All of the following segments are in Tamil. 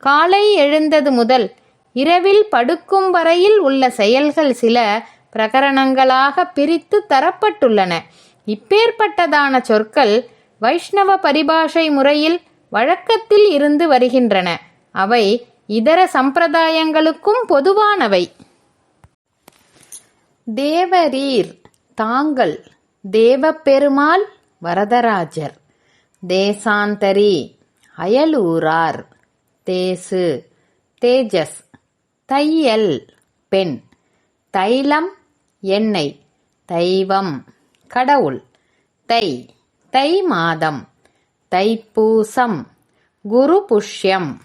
காலை எழுந்தது முதல் இரவில் படுக்கும் வரையில் உள்ள செயல்கள் சில பிரகரணங்களாக பிரித்து தரப்பட்டுள்ளன. இப்பேற்பட்டதான சொற்கள் வைஷ்ணவ பரிபாஷை முறையில் வழக்கத்தில் இருந்து வருகின்றன. அவை இதர சம்பிரதாயங்களுக்கும் பொதுவானவை. தேவரீர் தாங்கள் தேவப்பெருமாள் வரதராஜர். தேசாந்தரி அயலூரார். தேசு. தேஜஸ். தையல். பெண். தைலம். எண்ணெய். தெய்வம் கடவுள். தை. தை மாதம் தைப்பூசம். குரு புஷ்யம்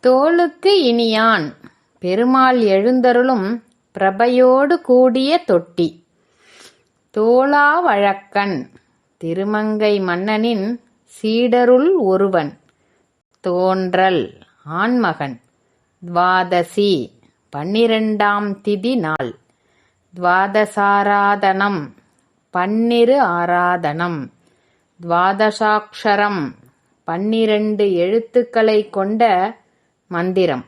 தோளுக்கு இனியான். பெருமாள் எழுந்தருளும் பிரபையோடு கூடிய தொட்டி. தோளாவழக்கன். திருமங்கை மன்னனின் சீடருள் ஒருவன். தோன்றல். ஆண்மகன். துவாதசி. பன்னிரண்டாம் திதி நாள் துவாதசாராதனம். பன்னிரு ஆராதனம். துவாதசாட்சரம் பன்னிரண்டு எழுத்துக்களை கொண்ட மந்திரம்.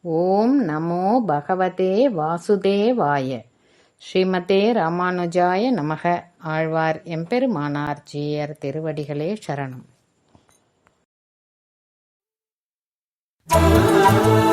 ஓம் நமோ பகவதே வாசுதேவாய. ஸ்ரீமதே ராமானுஜாய நமக. ஆழ்வார் எம்பெருமானார் ஜீயர் திருவடிகளே சரணம். love.